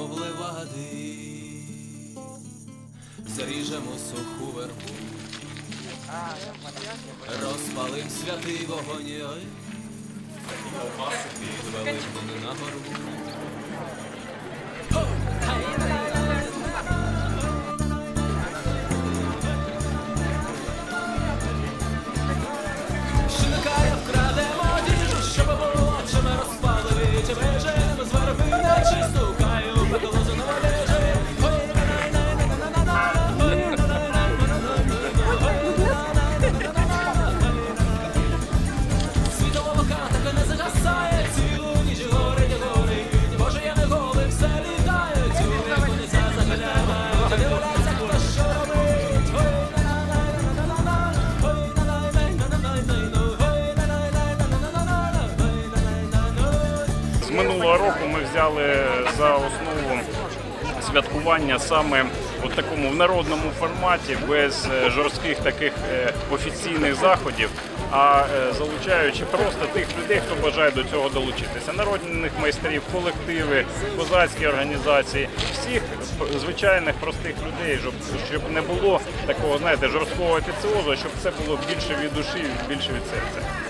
мов левади, заріжемо суху вербу, розпалим святий вогонь, ой, великому на горбу. Минулого року ми взяли за основу святкування саме у такому в народному форматі, без е, жорстких таких е, офіційних заходів, а е, залучаючи просто тих людей, хто бажає до цього долучитися. Народних майстрів, колективи, козацькі організації, всіх звичайних простих людей, щоб не було такого, знаєте, жорсткого офіціозу, щоб це було більше від душі, більше від серця.